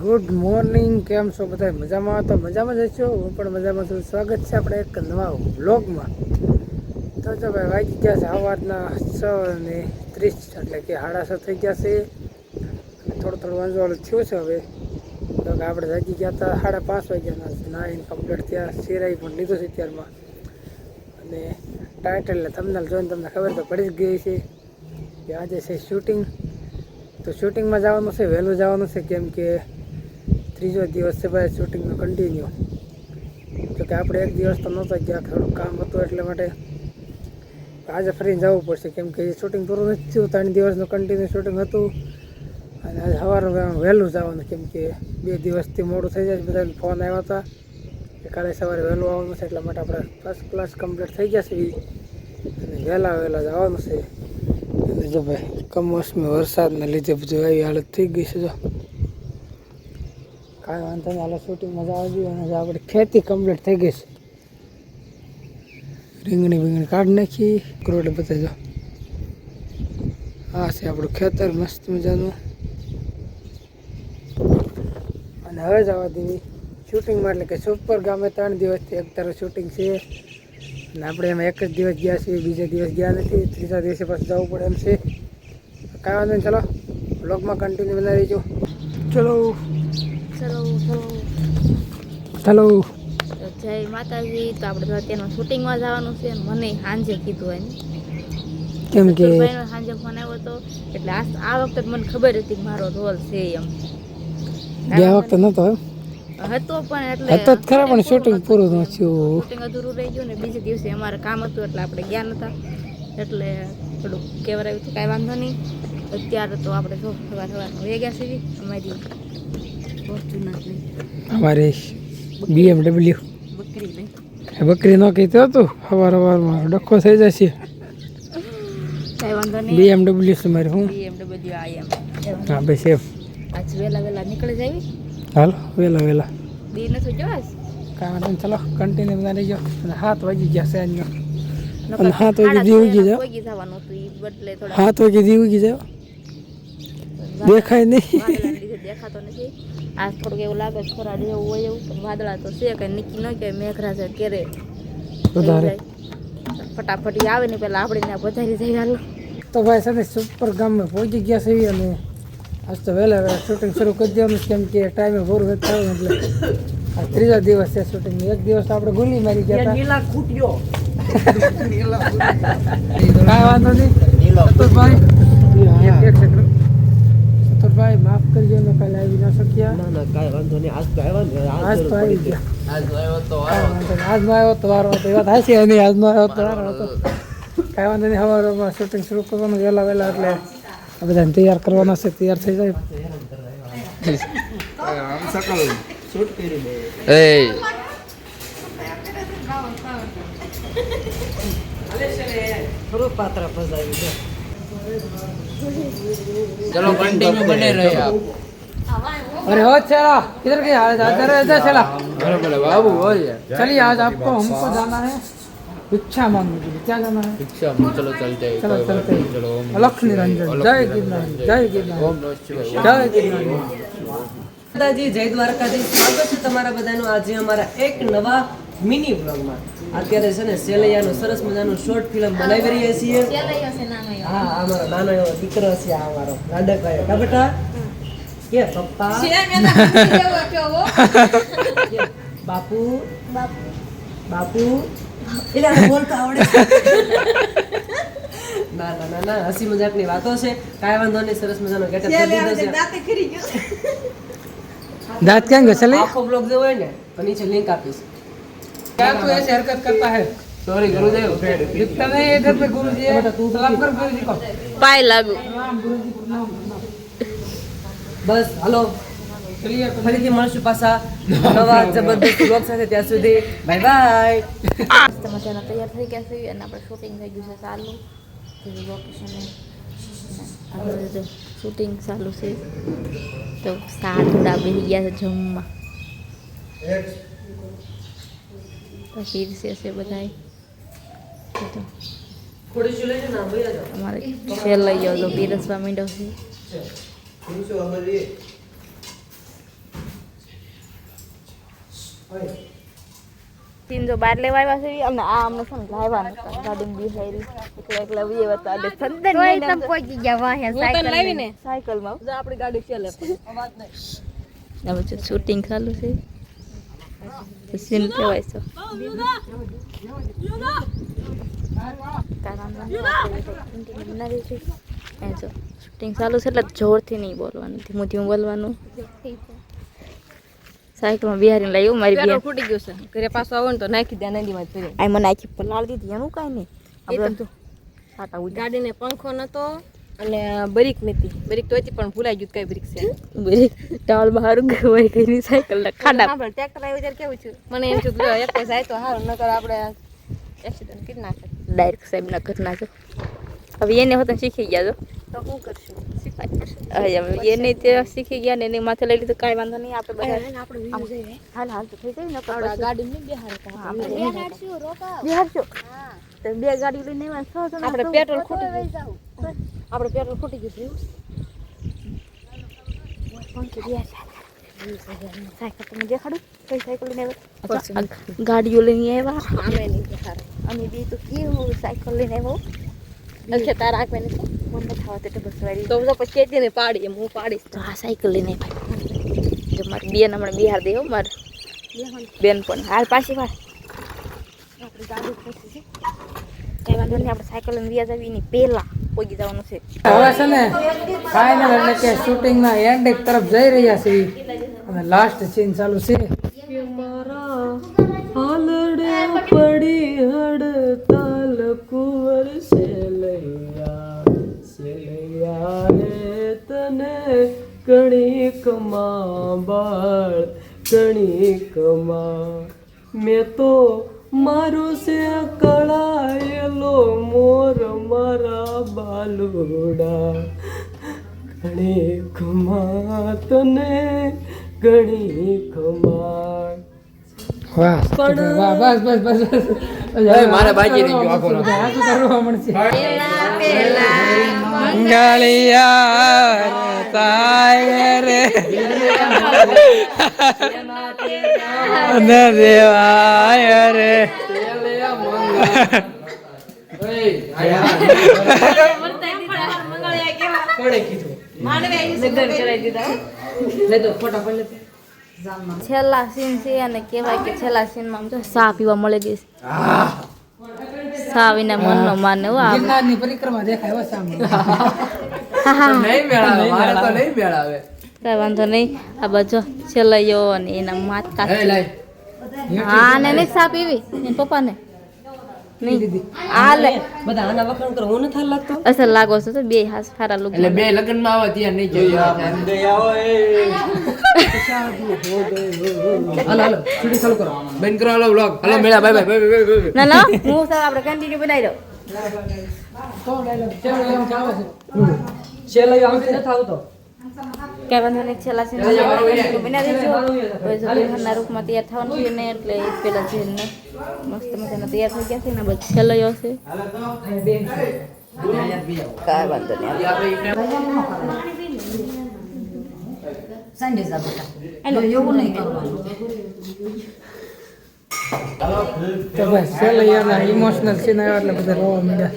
Good morning, કેમ છો બધા મજામાં તો મજામાં જ છો હું પણ મજામાં છું. સ્વાગત છે આપણે એક નવા વ્લોગમાં. તો જો ભાઈ, વાગી ગયા છે સવારના છ ને ત્રીસ, એટલે કે સાડા છ થઈ ગયા છે. થોડો થોડું થયો થયું છે હવે. તો કે આપણે જાગી ગયા હતા સાડા પાંચ વાગ્યાના નાઈન કમ્પ્લીટ થયા. સિરાઈ પણ લીધું છે ત્યારમાં. અને ટાઇટલ એટલે તમને જોઈને તમને ખબર તો પડી જ ગઈ છે કે આજે છે શૂટિંગ. તો શૂટિંગમાં જવાનું છે, વહેલું જવાનું છે, કેમ કે ત્રીજો દિવસ છે ભાઈ શૂટિંગનો કન્ટિન્યુ તો કે આપણે એક દિવસ તો નહોતા ગયા થોડું કામ હતું એટલે માટે આજે ફરીને જવું પડશે. કેમ કે શૂટિંગ પૂરું નથી થયું, ત્રણ દિવસનું કન્ટિન્યુ શૂટિંગ હતું. અને આજે સવારે વહેલું જવાનું, કેમ કે બે દિવસથી મોડું થઈ જાય બધાને ફોન આવ્યા હતા. કે કાલે સવારે વહેલું આવવાનું છે, એટલા માટે આપણે ફર્સ્ટ ક્લાસ કમ્પ્લીટ થઈ ગયા ઈ. અને વહેલા વહેલા જવાનું છે. જો ભાઈ કમોસમી વરસાદને લીધે બધું આવી હાલત થઈ ગઈ છે, જો. કાંઈ વાંધો નહીં, હાલો શૂટિંગમાં જવા જોઈએ અને આપણે ખેતી કમ્પ્લીટ થઈ ગઈ છે. રીંગણી બીંગણી કાઢી નાખી, કરોડે બતાવી દો હા છે આપણું ખેતર, મસ્ત મજાનું. અને હવે જવા દેવી શૂટિંગમાં એટલે કે સુપર ગામે ત્રણ દિવસથી એક તારું શૂટિંગ છે. અને આપણે એમાં એક જ દિવસ ગયા છીએ, બીજા દિવસ ગયા નથી, ત્રીજા દિવસે પાછું જવું પડે એમ છે. કાંઈ વાંધો નહીં, ચલો. બ્લોગમાં કન્ટિન્યુ બનાવી રહીજો ચલો. તો જય માતાજી. તો આપણે તો અત્યારમાં શૂટિંગમાં જવાનું છે મને સાંજે કીધું એને કેમ કે? સાંજે ફોન આવ્યો હતો એટલે આ વખતે મને ખબર હતી કે મારો રોલ છે એમ. ગયા વખતે નતો હતો પણ એટલે હતો જ ખરા પણ શૂટિંગ પૂરું ન થયું શૂટિંગ અધૂરું રહી ગયું ને બીજે દિવસે અમારે કામ હતું એટલે આપણે ગયા નતા. એટલે થોડું કેવરાયું હતું કાંઈ વાંધો નહીં. અત્યારે તો આપણે જો સવાર સવાર વહી ગયા છીએ. અમારી અમારે બીએમડબલ્યુ બકરી ન કહેતો હતું. સવાર સવારમાં ડખો થઈ જશે. બીએમડબલ્યુ છે મારે હું? હા ભાઈ સેફ હાલો નથી જોવા કાંઈ વાંધો ચલો કન્ટિન્યુ બના રહીજો. અને હાથ વાગી ગયા છે આજનો અને હાથ વાગી દી ઉગી થોડા હાથ વાગી દી ઉગી જાવ દેખાય નહીં. દેખાતો નથી. આ થોડુંક એવું લાગે છે ખરા જેવું હોય એવું પણ વાદળા તો છે કે નીકી ન કે મેઘરાજ ક્યારે વધારે. ફટાફટ આવે ને પેલા આપણે ત્યાં વધારી જઈ હાલો. તો ભાઈ સાથે સુપર ગામમાં પહોંચી ગયા છે અને આજ તો વહેલા વહેલા શૂટિંગ શરૂ કરી દેવાનું છે કેમ કે ટાઈમે પૂરું થયું એટલે આ ત્રીજા દિવસ છે શૂટિંગ એક દિવસ તો આપણે ગોલી મારી ગયા હતા. કાંઈ વાંધો નહીં. ચતુરભાઈ ભાઈ એક સેકન્ડ ચતુરભાઈ માફ કરજો ને કાલે આવી ના શક્યા. આજ તો આવી ગયા. કાંઈ વાંધો નહીં. આજનો આવ્યો તો વારો હતો. એ વાત હાચી છે નહીં આજનો આવ્યો તો વારો હતો. કાંઈ વાંધો નહીં સવારમાં શૂટિંગ શરૂ કરવાનું વહેલા વહેલા એટલે આ બધાને તૈયાર કરવાના છે તૈયાર થઈ જાય. चलो कंटिन्यू बने रहे आप अरे हो चला इधर के आज इधर इधर चला बोलो बोलो बाबू हो जाए चलिए आज आपको हमको जाना है भिक्षा मांगने के लिए क्या जाना है भिक्षा चलो चलते हैं चलो कोई बात चलते नहीं, चलो ओम हैं अलख निरंजन जय गिरनारी जय गिरनारी ओम नमः शिवाय जय गिरनारी દાદાજી જય દ્વારકાધીશ સ્વાગત છે તમારા બધાનું આજે અમારા એક નવા મિની વ્લોગમાં અત્યારે છે ને સેલૈયાનું સરસ મજાનું શોર્ટ ફિલ્મ બનાવી રહીએ છીએ. હા અમારો નાનો એવો દીકરો છે આ અમારો લાડકાયો કા કે પપ્પા? બાપુ? બાપુ. એટલે બોલતા આવડે ના ના ના ના હસી મજાકની વાતો છે. કાંઈ વાંધો નહીં સરસ મજાનો ગેટઅપ કરી દીધો છે. દાંત ક્યાં ગયો આખો બ્લોગ જેવો હોય ને તો નીચે લિંક આપીશ. क्या तू ऐसे हरकत करता है સોરી ગુરુદેવ दिखता नहीं है घर पे गुरु जी है सलाम कर गुरु जी को પાય લાગુ प्रणाम गुरु जी प्रणाम બસ હાલો चलिए ફરીથી મળશું પાછા નવા જબરદસ્ત બ્લોગ સાથે ત્યાં સુધી બાય બાય મસ્ત મજાના તૈયાર થઈ ગયા છે અને આપણે શૂટિંગ થઈ ગયું છે ચાલુ લોકેશન શૂટિંગ ચાલુ છે તો સાડા બેસી ગયા છે જમવા પછી પીરસે છે બધાય. તો. અમારે શેર લઈ જાવ તો પીરસવા માંડ્યો છે. તીન બાર લેવા આવ્યા છે અને આ અમને છે લાવ્યા નતા. ગાડીમાં બિહારી એટલે એટલે વી હતા એટલે સંદન લઈને આમ તો- હું તને લાવી ને સાયકલમાં આપણી ગાડી છે અવાજ નહીં હવે શૂટિંગ ચાલુ છે. સીન કહેવાય છે શૂટિંગ ચાલુ છે એટલે જોરથી નહીં બોલવાનું ધીમું ધીમું બોલવાનું સાયકલમાં બિહારીને લાવ્યું મારી બેન ફૂટી ગયું છે ઘરે પાછો આવો ને તો નાખી દે નદીમાં જ આ મને આખી પલાળ દીધી એનું કાંઈ નહીં આપણે ગાડીને પંખો નતો અને બરીક નથી. બરીક તો હતી પણ ભૂલાઈ ગયું કઈ બરીક છે. બરીક. ટાવલ બહાર ગવાઈ ગઈ સાયકલ ખાડા. આપણે ટ્રેક્ટર આવ્યું ત્યારે કેવું છું મને એમ છું કે એક જાય તો હારું નકર આપણે એક્સિડન્ટ કરી નાખે. ડાયરેક્ટ સાહેબ ના ના જો હવે એને હોતા શીખી ગયા જો. તો હું કરશું? શીખવાય એને તે શીખી ગયા ને એને માથે લઈ લીધું કાંઈ વાંધો નહીં આપણે બધા આપણે વીડિયો હાલ હાલ તો થઈ જાય ને ગાડી નહીં બેહાર બિહારજો તો બે ગાડી લઈને આવ્યા છ આપણે પેટ્રોલ ખૂટી ગયું. આપણે પેટ્રોલ ખૂટી ગયું સાયકલ દેખાડું ગાડીઓ લઈને આવ્યા. આમે નહીં બેહાર અને બે તો કેવું સાયકલ લઈને આવ્યો અલખે તારા આંખ મેં નથી મને થવા તે બસ વાળી તો તો પછી ને પાડી એમ હું પાડીશ. તો હા સાયકલ લઈને આવ્યા. જો મારી બેન હમણાં બિહાર દે મારે બેન પણ હાલ પાછી વાર આપણી ગાડી ખૂટી છે. કઈ વાંધો નહીં આપણે સાયકલ લઈને વ્યાજ આવી એની પહેલા. પોગી જવાનું છે. હવે છે ને ફાઇનલ એટલે કે શૂટિંગના એન્ડ તરફ જઈ રહ્યા છે. અને લાસ્ટ સીન ચાલુ છે. હાલડે પડી હડતાલ કુંવર સેલૈયા સેલૈયા રે તને કણિકમાં બાળ કણીકમાં મેં તો મારું છે કળાયેલો બાલુડા કણીકમાં તને ઘણી માં વાહ વાહ બસ બસ બસ બસ મારે બાકી રહી ગયું આખો હાથું કરવા મળશે મંગળિયા તાય રે ન દેવાય રે છેલ્લા સીન છે અને કહેવાય કે છેલ્લા સીનમાં આમ જો સા પીવા મળી ગઈ સા વિના મનનો માને હો આ ગિરનારની પરિક્રમા દેખાય હો સામે. નહીં મેળાવે મારે તો નહીં મેળાવે. કઈ વાંધો નહીં. આ બાજુ યો અને એના માતા. હે ને નહીં સા પીવી એના પપ્પાને? અસર લાગો છો તો બે હાથ સારા લોકો એટલે બે લગ્નમાં આવે ત્યાં નહીં જોઈએ. હાલો હાલો શૂટિંગ ચાલુ કરો. બંધ કરો હાલો vlog. હાલો મેળા બાય બાય બાય બાય ના ના હું સર આપણે કન્ટિન્યુ બનાવી દઉં. છેલ્લે આવતી નથી આવતો? કઈ વાંધો નહીં છેલ્લા સીન કન્ટિન્યુ દેજો હવે જો બિહારના રૂપમાં તૈયાર થવાનું છે ને એટલે પેલા જેલને મસ્ત મજાના તૈયાર થઈ ગયા છે ને બસ છેલ્લો હશે કાંઈ વાંધો નહીં. તો બસ ઇમોશનલ સીન આવ્યો એટલે બધા રોવા માંડ્યા.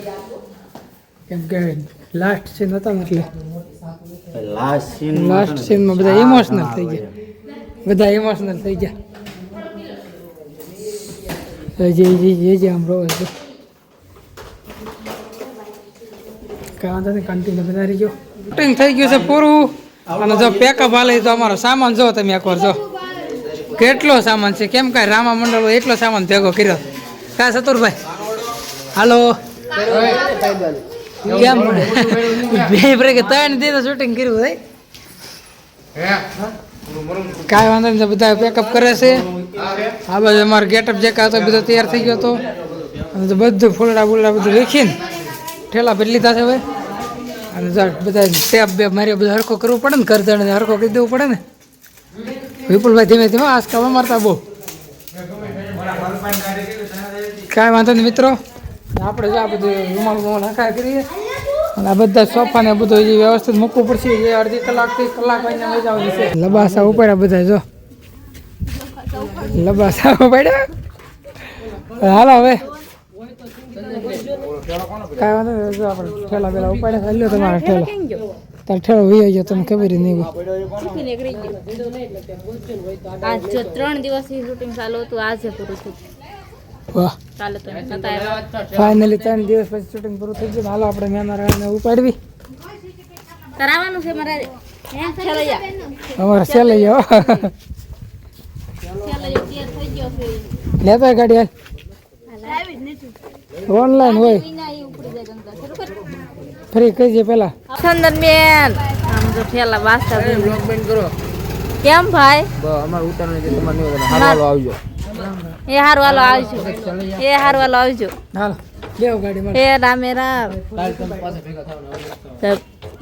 કેમ કે લાસ્ટ સીન હતા ને એટલે લાસ્ટ સીન લાસ્ટ સીનમાં બધા ઇમોશનલ થઈ ગયા. બધા ઇમોશનલ થઈ ગયા. જે જે જે જે આમ રોવે છે નહીં કન્ટિન્યુ બધા રહી ગયો થઈ ગયું છે પૂરું. અને જો પેકઅપ હાલે તો અમારો સામાન જો તમે એકવાર જો. કેટલો સામાન છે? કેમ કાંઈ રામા મંડળ હોય એટલો સામાન ભેગો કર્યો? કા સતુરભાઈ? હાલો. કેમ બે બ્રેક ત્રણ દી શૂટિંગ કર્યું ભાઈ કાંઈ વાંધો નહીં બધા પેકઅપ કરે છે. આ બાજુ અમારો ગેટઅપ જે કાતો બધો તૈયાર થઈ ગયો હતો. અને તો બધું ફૂલડા બુલડા બધું વેખીને ઠેલા ભરી લીધા છે હવે. અને બધા ટેપ બે મારી બધું હરખો કરવું પડે ને કરજણ હરખો કરી દેવું પડે ને. વિપુલભાઈ ધીમે ધીમે આજકાલ મારતા બહુ. કાંઈ વાંધો નહીં મિત્રો. આપણે જો આ બધું રૂમાલ રૂમાલ હકાય કરીએ. અને આ બધા સોફા ને બધું હજી વ્યવસ્થિત મૂકવું પડશે. એ અડધી કલાકથી કલાક વાઈને મજા આવતી છે. લબાસા ઉપાડ્યા બધા જો. લબાસા ઉપાડ્યા? પડ્યા હાલો હવે. કાંઈ વાંધો નહીં, જો આપણે ઠેલા પેલા ઉપાડ્યા. લો તમારા ઠેલા. તાર ઠેલો વી ગયો, તમને ખબર નહીં આજ ત્રણ શૂટિંગ ચાલુ હતું, આજે પૂરું થયું. વાહ. ફાઇનલી ત્રણ દિવસ પછી શૂટિંગ પૂરું થઈ ગયું. હાલો આપણે મેના રાયને ઉપાડવી. કરાવવાનું છે મારે. અમારે લેતા ગાડી હાલ. ઓનલાઈન હોય. ફરી કહીએ પેલા. ચંદન બેન. આમ તો ઠેલા વાસતા. બ્લોગ બેન કરો. કેમ ભાઈ? અમારે તમારે હાલો આવજો. એ હારું વાલો આવજો. એ હારું આવજો. હાલો ગાડી મળે એ રામે રામ.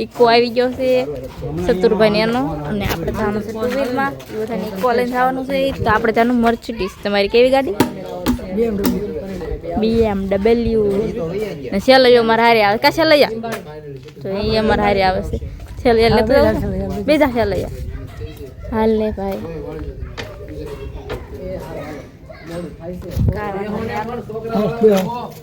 ઇકો આવી ગયો છે સતુરભાઈ એનો અને આપણે જવાનું છે ટુ વ્હીલમાં બધાને ઇકો લઈને જવાનું છે. તો આપણે ત્યાંનું મર્ચડીસ તમારી કેવી ગાડી? બીએમડબલ્યુ ને સેલૈયો અમારે હારે આવે. કા સેલૈયા તો એ અમારે હારે આવે છે. સેલૈયા લેતો? બીજા સેલૈયા હાલ ને ભાઈ. કાંઈ વાંધો નહીં. હા, બેહો.